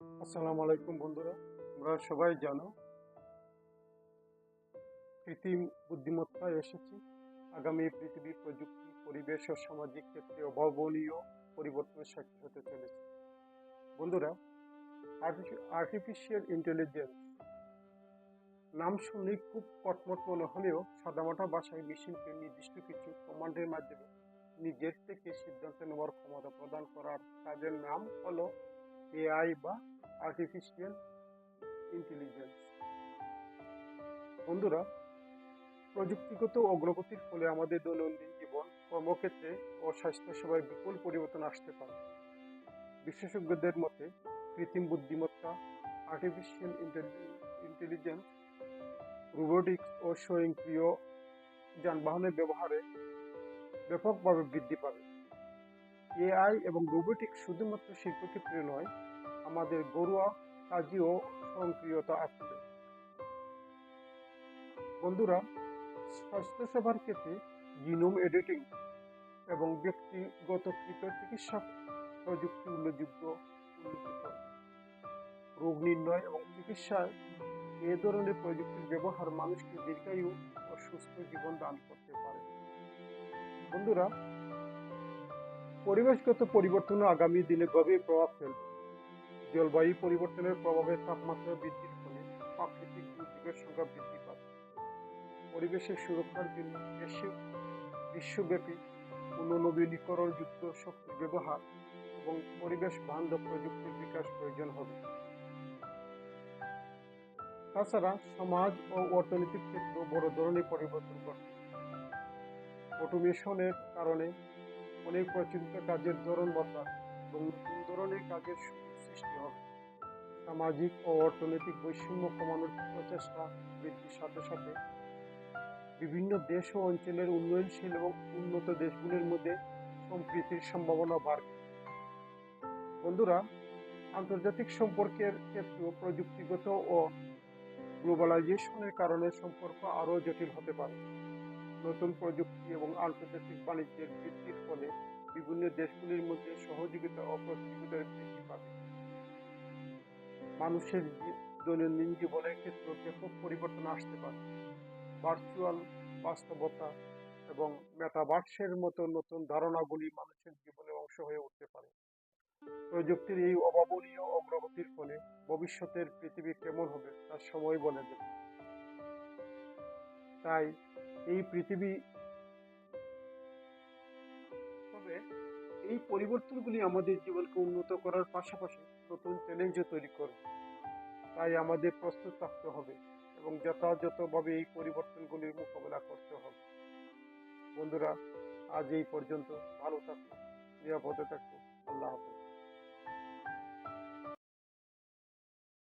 আসসালামু আলাইকুম বন্ধুরা আমরা সবাই জানো, কৃত্রিম বুদ্ধিমত্তায় এসেছি। আগামী পৃথিবী প্রযুক্তি, পরিবেশ ও সামাজিক ক্ষেত্রে অভাবনীয় পরিবর্তনের সাক্ষী হতে চলেছে। বন্ধুরা আর্টিফিশিয়াল ইন্টেলিজেন্স নাম শুনলেই খুব কটমট মনে হলেও সাদামাটা ভাষায় মেশিনকে নির্দিষ্ট কিছু কমান্ডের মাধ্যমে নিজের থেকে সিদ্ধান্ত নেওয়ার ক্ষমতা প্রদান করার কাজের নাম হলো এআই বা আর্টিফিশিয়াল ইন্টেলিজেন্স বন্ধুরা, প্রযুক্তিগত অগ্রগতির ফলে আমাদের দৈনন্দিন জীবন কর্মক্ষেত্রে ও স্বাস্থ্যসেবায় বিপুল পরিবর্তন আসতে পারে। বিশেষজ্ঞদের মতে, কৃত্রিম বুদ্ধিমত্তা আর্টিফিশিয়াল ইন্টেলিজেন্স রোবোটিক্স ও স্বয়ংক্রিয় যানবাহনের ব্যবহারে ব্যাপকভাবে বৃদ্ধি পাবে। এআই এবং রোবোটিক্স শুধুমাত্র শিল্পক্ষেত্রে নয়, আমাদের ঘরোয়া কাজেও স্বয়ংক্রিয়তা আসবে বন্ধুরা, স্বাস্থ্যসেবার ক্ষেত্রে জিনোম এডিটিং এবং ব্যক্তিগতকৃত চিকিৎসা প্রযুক্তি উল্লেখযোগ্য রোগ নির্ণয় এবং চিকিৎসায় এ ধরনের প্রযুক্তির ব্যবহার মানুষকে দীর্ঘায়ু ও সুস্থ জীবন দান করতে পারে। বন্ধুরা পরিবেশগত পরিবর্তন আগামী দিনে গভীর প্রভাব ফেলবে। জলবায়ু পরিবর্তনের প্রভাবে তাপমাত্রা বৃদ্ধির ফলে প্রাকৃতিক দুর্যোগের সংখ্যা বৃদ্ধি পাবে। পরিবেশের সুরক্ষার জন্য দেশে বিশ্বব্যাপী পুনর্নবীনীকরণযুক্ত শক্তির ব্যবহার এবং পরিবেশ বান্ধব প্রযুক্তির বিকাশ প্রয়োজন হবে। তাছাড়া সমাজ ও অর্থনৈতিক ক্ষেত্র বড় ধরনের পরিবর্তন ঘটবে। অটোমেশনের কারণে অনেক প্রচলিত কাজের ধরন বদলা এবং নতুন ধরনের কাজের সুযোগ সৃষ্টি হবে। সামাজিক ও অর্থনৈতিক বৈষম্য কমানোর প্রচেষ্টা বৃদ্ধির সাথে সাথে বিভিন্ন দেশ ও অঞ্চলের উন্নয়নশীল এবং উন্নত দেশগুলির মধ্যে সম্প্রীতির সম্ভাবনা বাড়বে। বন্ধুরা, আন্তর্জাতিক সম্পর্কের ক্ষেত্রেও প্রযুক্তিগত ও গ্লোবালাইজেশনের কারণে সম্পর্ক আরও জটিল হতে পারে। নতুন প্রযুক্তি এবং আন্তর্জাতিক বাণিজ্যের বৃদ্ধির ফলে বিভিন্ন দেশগুলির মধ্যে সহযোগিতা ও প্রতিযোগিতার বৃদ্ধি পাবে। মানুষের দৈনন্দিন জীবনের ক্ষেত্রে ব্যাপক পরিবর্তন আসতে পারে। ভার্চুয়াল বাস্তবতা এবং মেটাভার্সের মতো নতুন ধারণাগুলি মানুষের জীবনের অংশ হয়ে উঠতে পারে। প্রযুক্তির এই অভাবনীয় অগ্রগতির ফলে ভবিষ্যতের পৃথিবী কেমন হবে তার সময় বলে দেবে। তাই এই পৃথিবী। তবে এই পরিবর্তনগুলি আমাদের জীবনকে উন্নত করার পাশাপাশি নতুন চ্যালেঞ্জও তৈরি করবে। তাই আমাদের প্রস্তুত থাকতে হবে এবং যথাযথভাবে এই পরিবর্তনগুলির মোকাবেলা করতে হবে। বন্ধুরা, আজ এই পর্যন্ত। ভালো থাকুন, নিরাপদে থাকুন। আল্লাহ হাফেজ।